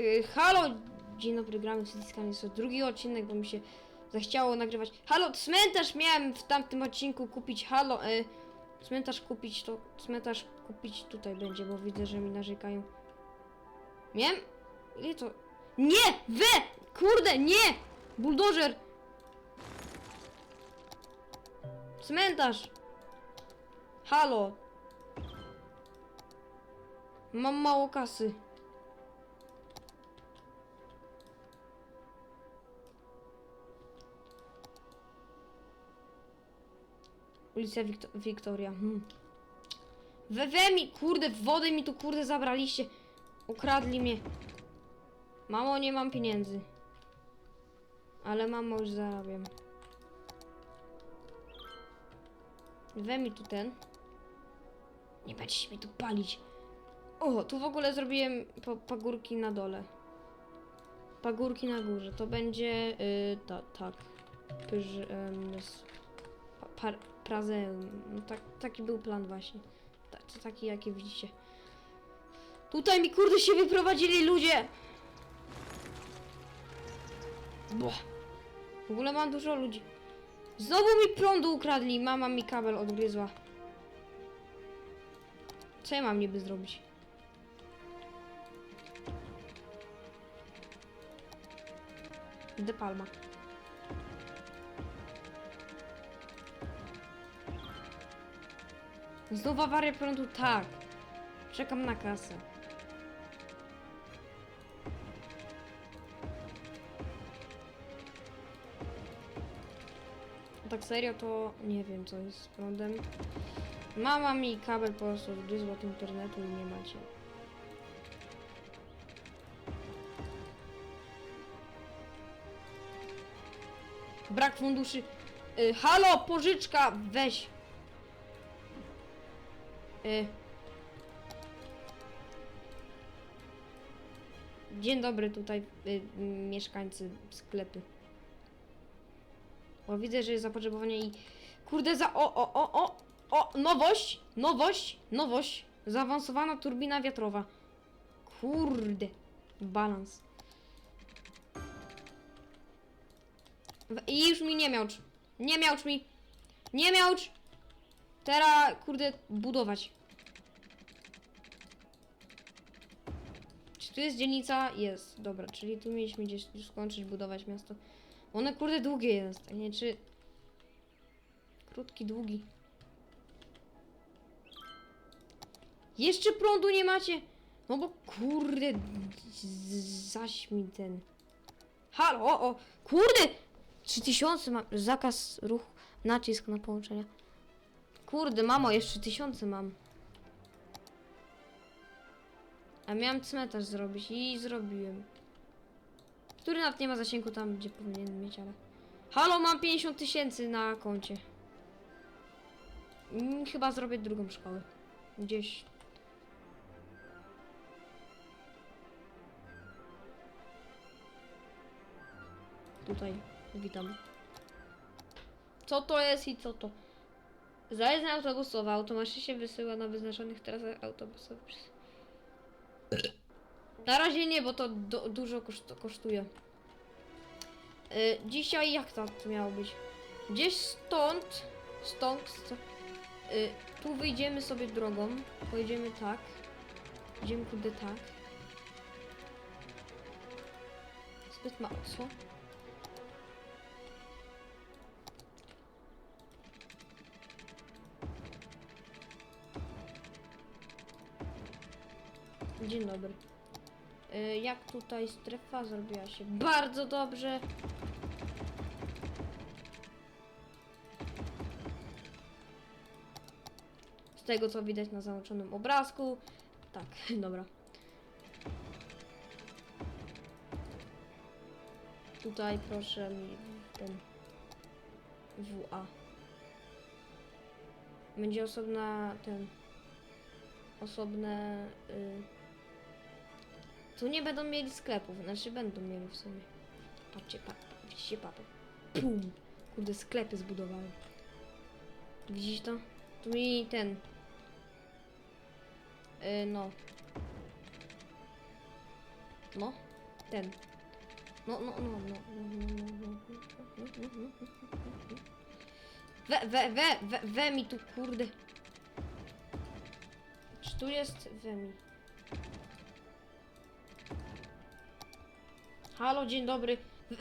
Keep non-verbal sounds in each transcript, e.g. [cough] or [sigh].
Yy, halo! Dzień dobry, gramy w Citiskanie. Jest to drugi odcinek, bo mi się zachciało nagrywać. Halo, cmentarz miałem w tamtym odcinku kupić. Halo, yy, cmentarz kupić to. Cmentarz kupić tutaj będzie, bo widzę, że mi narzekają. Miałem? Ile to? Nie! We! Kurde, nie! Buldożer! Cmentarz! Halo! Mam mało kasy. Ulica Wikto Wiktoria. Hmm. We, we mi, kurde, wodę mi tu kurde zabraliście. Ukradli mnie. Mamo, nie mam pieniędzy. Ale mamo już zarabiam. We mi tu ten. Nie będziesz mi tu palić. O, tu w ogóle zrobiłem po, pagórki na dole. Pagórki na górze. To będzie. Yy, ta, tak. Pyż, pa, par, prazeum. No, tak, taki był plan właśnie. Taki, jaki widzicie. Tutaj mi kurde się wyprowadzili ludzie! Bo. W ogóle mam dużo ludzi. Znowu mi prądu ukradli. Mama mi kabel odgryzła. Co ja mam niby zrobić? De Palma. Znowu awaria prądu? Tak. Czekam na kasę. Tak serio to nie wiem co jest z prądem. Mama mi kabel po prostu odgryzła od internetu i nie macie. Brak funduszy. Y, halo, pożyczka, weź. Y. Dzień dobry tutaj y, mieszkańcy sklepy. O, widzę, że jest zapotrzebowanie i... Kurde, za... O, o, o, o! O, nowość! Nowość! Nowość! Zaawansowana turbina wiatrowa. Kurde. Balans. I już mi nie miałcz. Nie miałcz mi. Nie miałcz! Teraz, kurde, budować. Tu jest dzielnica? Jest. Dobra, czyli tu mieliśmy gdzieś już skończyć budować miasto. One kurde długie jest, nie czy... Krótki, długi. Jeszcze prądu nie macie? No bo kurde, zaś mi ten... Halo, o, o, kurde! 3000 mam, zakaz ruchu, nacisk na połączenia. Kurde, mamo, jeszcze tysiące mam. A miałem cmentarz zrobić i zrobiłem. Który nawet nie ma zasięgu tam, gdzie powinien mieć, ale... Halo, mam 50 tysięcy na koncie. Mm, chyba zrobię drugą szkołę. Gdzieś. Tutaj, witam. Co to jest i co to? Zajezdnia autobusowa automatycznie się wysyła na wyznaczonych trasach autobusowych. Na razie nie, bo to dużo koszt, kosztuje. Y, dzisiaj jak to miało być? Gdzieś stąd, stąd, sto, y, tu wyjdziemy sobie drogą, pojedziemy tak, idziemy kurde tak. Zbyt mało, co? Dzień dobry. Y, jak tutaj strefa zrobiła się bardzo dobrze. Z tego co widać na załączonym obrazku. Tak, [laughs] dobra. Tutaj proszę mi ten WA. Będzie osobna ten osobne y, tu nie będą mieli sklepów, znaczy będą mieli w sumie. Patrzcie, pa, widzicie papę. Pum! Kurde, sklepy zbudowałem. Widzisz to? Tu mi ten... Yy, no. No. ten. No, no, no, no. no, no, no, no, no, no, no. We, we, we, we, we mi tu, kurde. Czy tu jest we mi? Halo, dzień dobry.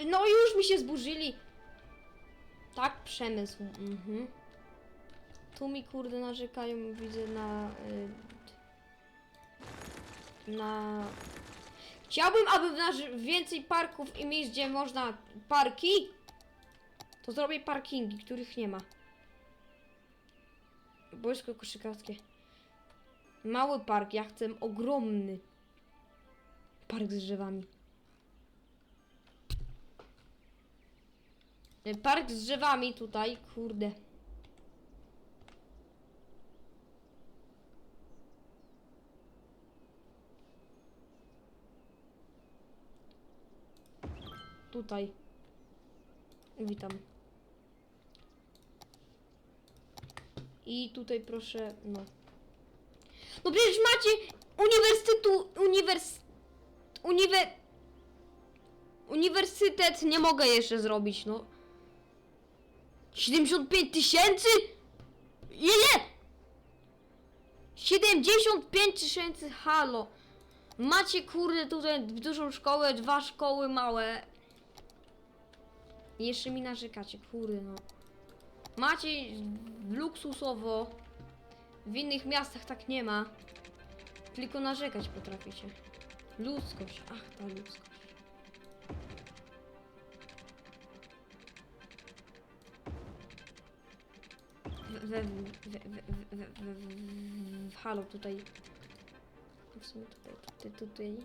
No już mi się zburzyli. Tak, przemysł. Mhm. Tu mi kurde narzekają, widzę na... Y, na... Chciałbym, aby więcej parków i miejsc, gdzie można parki, to zrobię parkingi, których nie ma. Boisko koszykarskie. Mały park, ja chcę ogromny. Park z drzewami. Park z drzewami tutaj, kurde. Tutaj. Witam. I tutaj proszę, no. No przecież macie uniwersytetu, uniwers... Uniwer... Uniwersytet nie mogę jeszcze zrobić, no. 75 tysięcy? Nie! 75 tysięcy, halo. Macie kurde tutaj dużą szkołę, dwa szkoły małe. Jeszcze mi narzekacie, kurde no. Macie luksusowo. W innych miastach tak nie ma. Tylko narzekać potraficie. Ludzkość, ach ta ludzkość. We, we, we, we, we, we, halo tutaj. W sumie tutaj, tutaj, tutaj.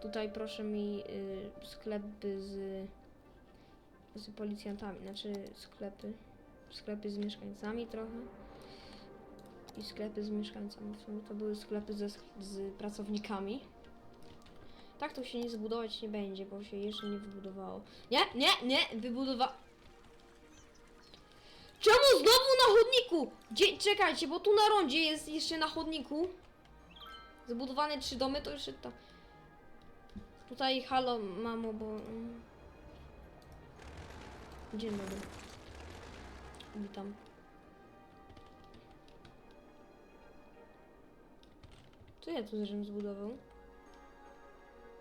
Tutaj proszę mi y, sklepy z, z policjantami, znaczy sklepy, sklepy z mieszkańcami trochę i sklepy z mieszkańcami. W sumie to były sklepy ze, z pracownikami. Tak to się nie zbudować nie będzie, bo się jeszcze nie wybudowało. Nie, nie, nie, wybudowa... Czemu znowu na chodniku? Gdzie, czekajcie, bo tu na rondzie jest jeszcze na chodniku. Zbudowane trzy domy, to jeszcze to. Tutaj halo mamo, bo... Dzień dobry. Witam. Co ja tu żebym zbudował?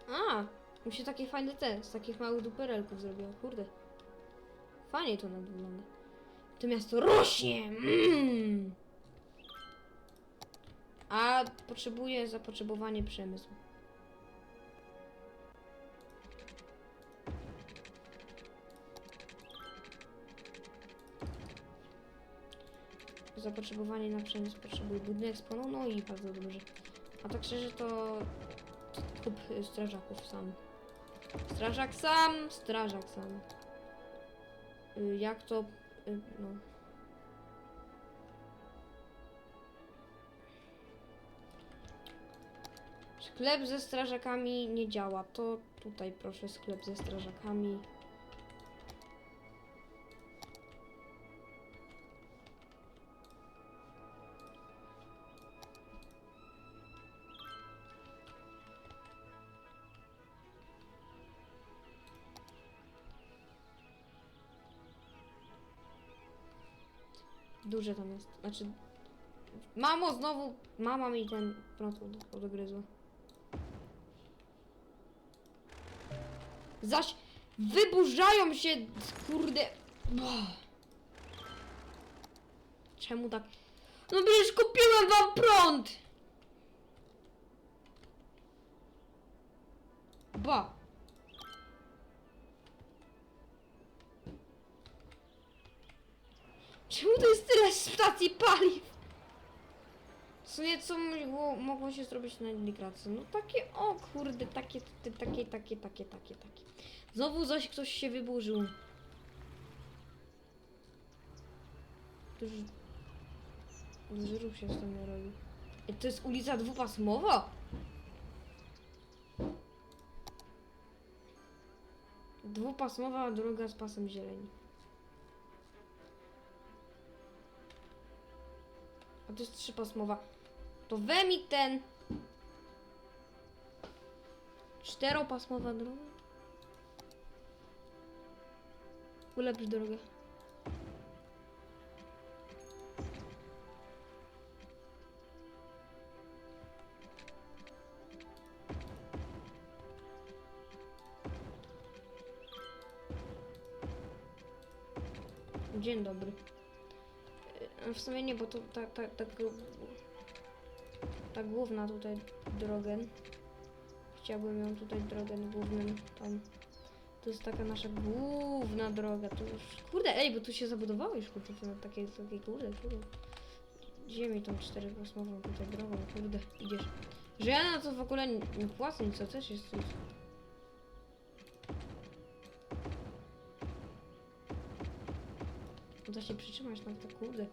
A! Mi się takie fajne te, z takich małych duperelków zrobiło, kurde. Fajnie to nam wygląda. To miasto rośnie! Mm. A potrzebuje zapotrzebowanie przemysłu. Zapotrzebowanie na przemysł potrzebuje budynek z no i bardzo dobrze. A tak szczerze to kup strażaków sam. Strażak sam, strażak sam. Y, Jak to, y, no. Sklep ze strażakami nie działa. To tutaj proszę sklep ze strażakami. Duże tam jest. Znaczy. Mamo, znowu. Mama mi ten prąd od, odgryzła. Zaś wyburzają się, kurde. Boh. Czemu tak? No przecież kupiłem wam prąd! Ba. Czemu to jest tyle stacji paliw? W sumie co mogło, mogło się zrobić na integrację? No takie, o kurde, takie, takie, takie, takie, takie, takie. Znowu zaś ktoś się wyburzył. Ruch się z tym robi. To jest ulica dwupasmowa? Dwupasmowa droga z pasem zieleni. To jest trzypasmowa. To we mi ten. Czteropasmowa droga. Ulepsz drogę. Sumie nie, bo to ta, ta, główna tutaj drogę. Chciałbym ją tutaj drogę głównym tam. To jest taka nasza główna droga. Tu już. Kurde, ej, bo tu się zabudowało już kurde, to na takiej, takiej kurde, kurde. Ziemi tą czterokosmową tutaj drogą, kurde, idziesz. Że ja na to w ogóle nie, płacę, nic, to też jest coś. Da się przytrzymać na to, kurde.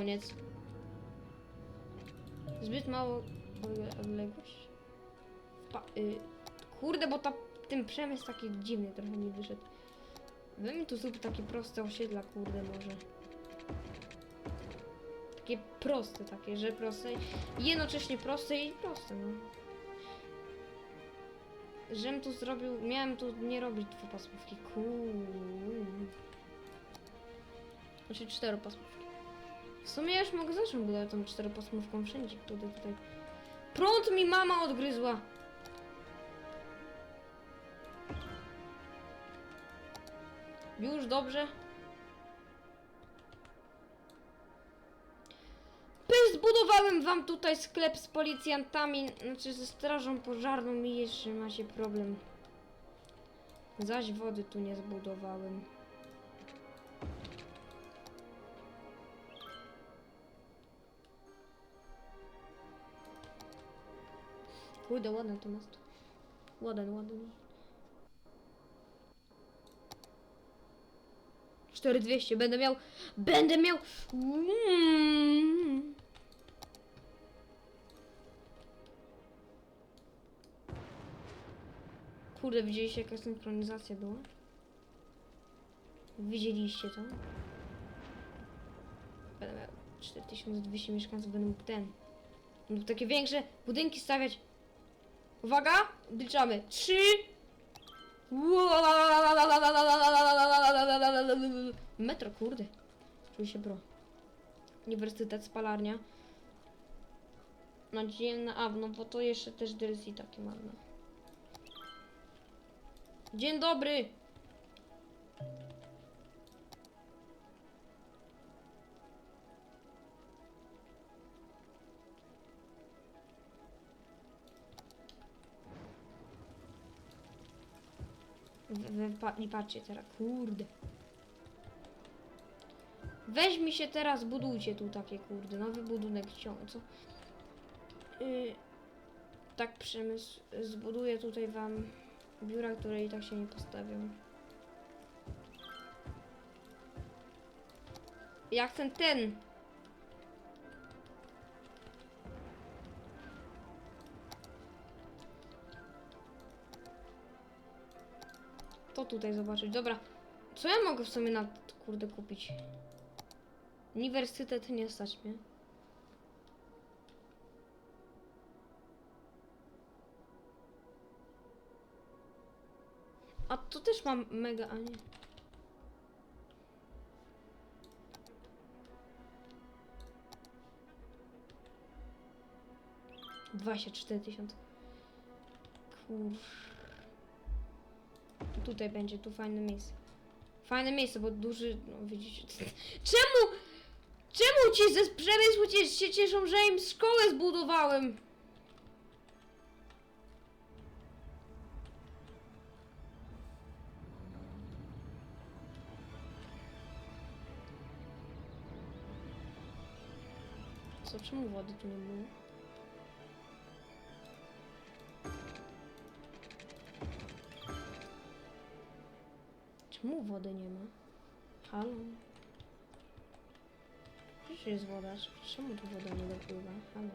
Koniec. Zbyt mało odle- odległość. Pa y kurde, bo ta, ten przemysł taki dziwny trochę mi wyszedł. Wy mi tu zrób takie proste osiedla, kurde, może. Takie proste, takie, że proste jednocześnie proste i proste, no. Żem tu zrobił, miałem tu nie robić dwupasmówki, kurde. Znaczy czteropasmówki. W sumie ja już mogę zacząć budować tą czteropasmówką wszędzie, kurde, tutaj. Prąd mi mama odgryzła! Już dobrze? Zbudowałem wam tutaj sklep z policjantami, znaczy ze strażą pożarną i jeszcze macie problem. Zaś wody tu nie zbudowałem. Kurde, ładne to miasto. Ładen, ładen. 4200, będę miał, będę miał, mm. Kurde, widzieliście jaka synchronizacja była? Widzieliście to? Będę miał 4200 mieszkańców, mógł ten. Mógł takie większe budynki stawiać. Uwaga, odliczamy. Trzy. Metro, kurde. Czuję się bro. Uniwersytet, spalarnia. Nadziemna, a no bo to jeszcze też DLC takie mam. No. Dzień dobry. Wy, pa, nie patrzcie teraz, kurde. Weź mi się teraz, budujcie tu takie, kurde, nowy budynek ciąg, co? Yy, tak przemysł, zbuduję tutaj wam biura, które i tak się nie postawią. Ja chcę ten. To tutaj zobaczyć. Dobra. Co ja mogę w sumie na kurde kupić? Uniwersytet nie stać mnie. A to też mam mega, a nie. Dwadzieścia cztery tysiące. Tutaj będzie, tu fajne miejsce. Fajne miejsce, bo duży, no widzicie. [laughs] Czemu? Czemu ci ze przemysłu się cieszą, że im szkołę zbudowałem? Co, czemu wody tu nie było? Czemu wody nie ma? Halo? Przecież jest woda. Czemu tu woda nie dopływa? Halo?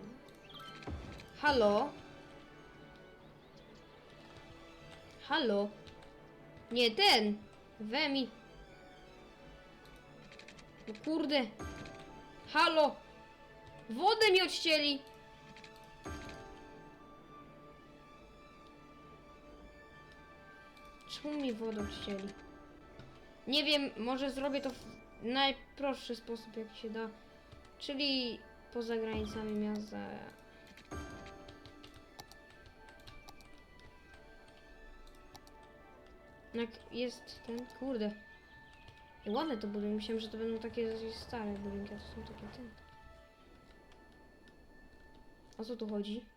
Halo? Halo? Nie ten! Wemi. No kurde. Halo! Wodę mi odcięli! Czemu mi wodę odcięli? Nie wiem, może zrobię to w najprostszy sposób, jaki się da. Czyli poza granicami miasta. Jak jest ten, kurde. I ładne to budynki, myślałem, że to będą takie stare budynki, a to są takie ten. O co tu chodzi?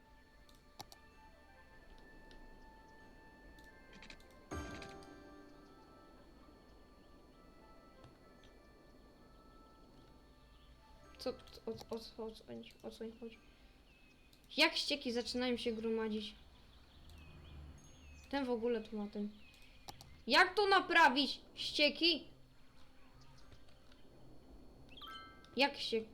Co, o, o, o, o, o co im chodzi? Jak ścieki zaczynają się gromadzić? Ten w ogóle tu ma ten. Jak to naprawić? Ścieki? Jak się...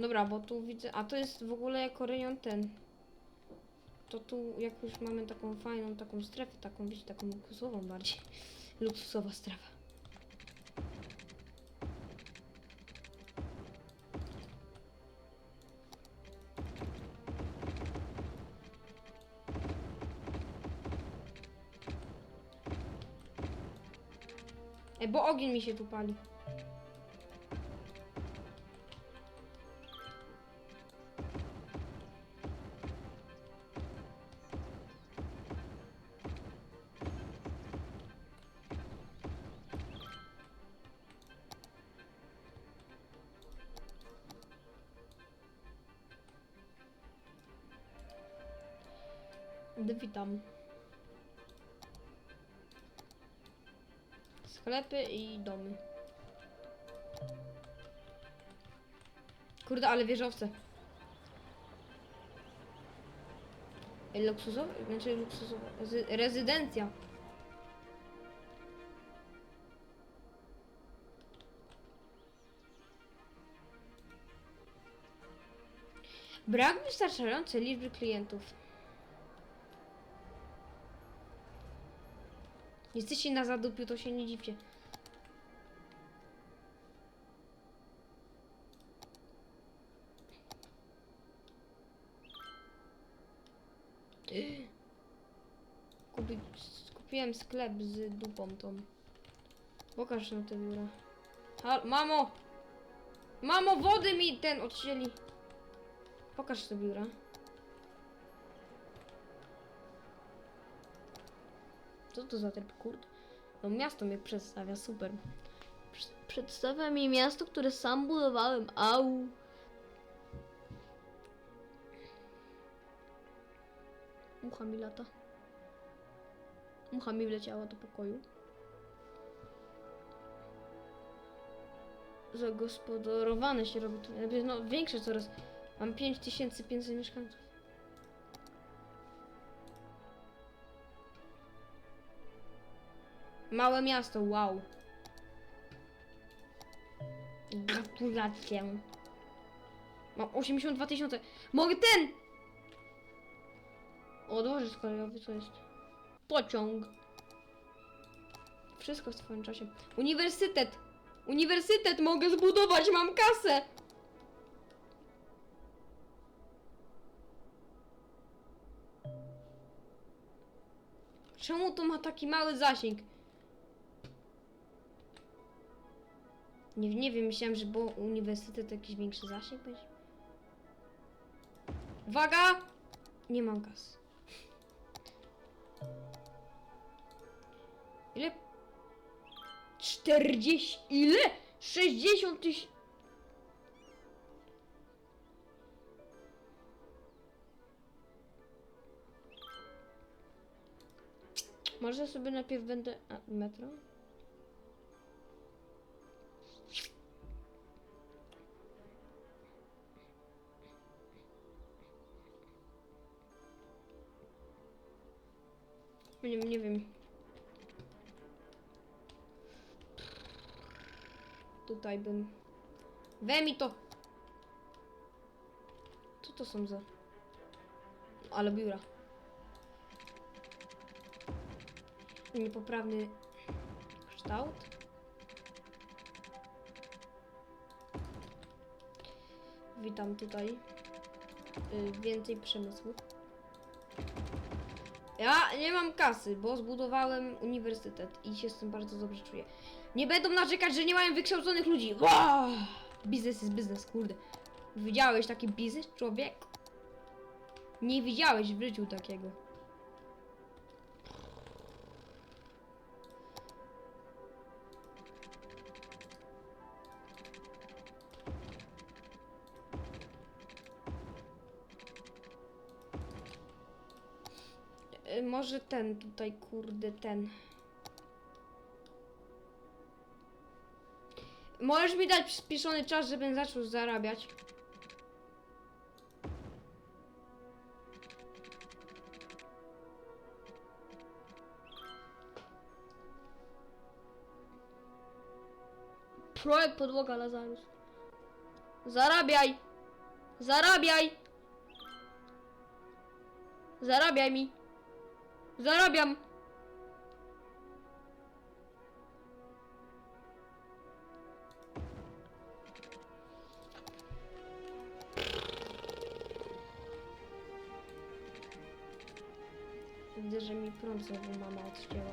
Dobra, bo tu widzę... A to jest w ogóle jako rejon ten. To tu, jak już mamy taką fajną, taką strefę, taką, wiecie, taką luksusową bardziej. [laughs] Luksusowa strefa. E, bo ogień mi się tu pali. Sklepy i domy. Kurde, ale wieżowce. Luksusowe, znaczy luksusowa, z- rezydencja. Brak wystarczającej liczby klientów. Jesteście na zadupiu, to się nie dziwcie. Kupi, kupiłem sklep z dupą tą. Pokaż na te biura. Mamo! Mamo, wody mi ten odcięli. Pokaż te biura. Co to za tryb, kurde? No miasto mnie przedstawia, super. Prz- Przedstawia mi miasto, które sam budowałem, au. Mucha mi lata. Mucha mi wleciała do pokoju. Zagospodarowane się robi tu. No większe coraz. Mam 5500 mieszkańców. Małe miasto, wow. Gratulacje. Mam 82 tysiące. Mogę ten! O, dworzec kolejowy, co jest? Pociąg. Wszystko w swoim czasie. Uniwersytet! Uniwersytet mogę zbudować, mam kasę! Czemu to ma taki mały zasięg? Nie, nie wiem, myślałem, że bo uniwersytet jakiś większy zasięg będzie. Uwaga! Nie mam gaz. Ile? 40. Ile? 60 tysięcy. Może sobie najpierw będę. A, metro? Nie, nie wiem. Tutaj bym... We mi to! Co to są za... Ale biura. Niepoprawny kształt. Witam tutaj. Yy, więcej przemysłu. Ja nie mam kasy, bo zbudowałem uniwersytet i się z tym bardzo dobrze czuję. Nie będą narzekać, że nie mają wykształconych ludzi. Wow! Biznes jest biznes, kurde. Widziałeś taki biznes, człowiek? Nie widziałeś w życiu takiego. Może ten tutaj, kurde, ten. Możesz mi dać przyspieszony czas, żebym zaczął zarabiać? Projekt podłoga Lazarus. Zarabiaj! Zarabiaj! Zarabiaj mi! Zarabiam! Widzę, że mi prąd znowu mama odcięła.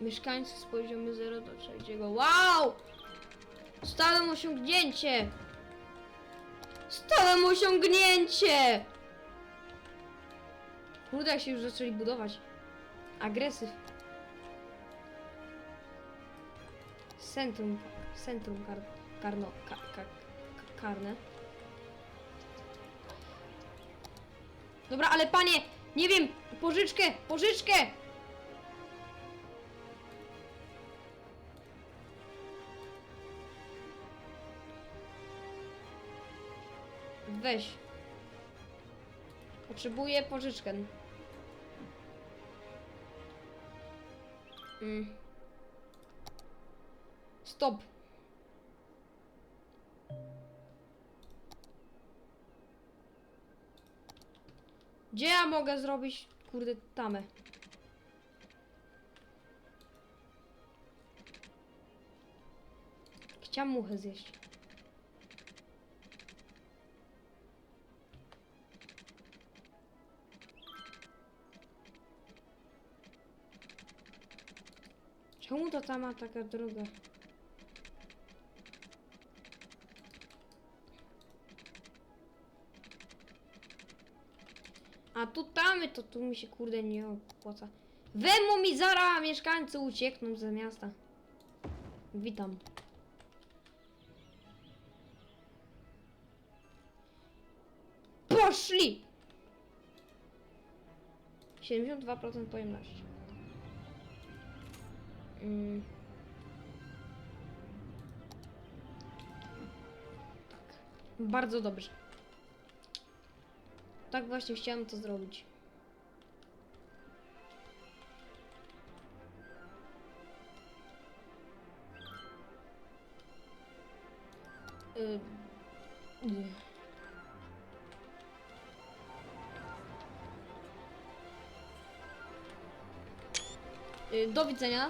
Mieszkańcy z poziomu 0 do 3. Wow! Stałem osiągnięcie! Stałem osiągnięcie! Kurde, jak się już zaczęli budować. Agresyw. Centrum, centrum kar, karno, ka, ka, ka, karne. Dobra, ale panie, nie wiem, pożyczkę, pożyczkę! Weź. Potrzebuję pożyczkę. Mm. Stop. Gdzie ja mogę zrobić, kurde, tamę? Chciałam muchę zjeść. Czemu to tama taka droga? A tu tamy, to tu mi się kurde nie opłaca. Wemu mi zara, mieszkańcy uciekną ze miasta. Witam. Poszli! 72% pojemności. Mm. Bardzo dobrze. Tak właśnie chciałam to zrobić. Y, nie. Y, Do widzenia.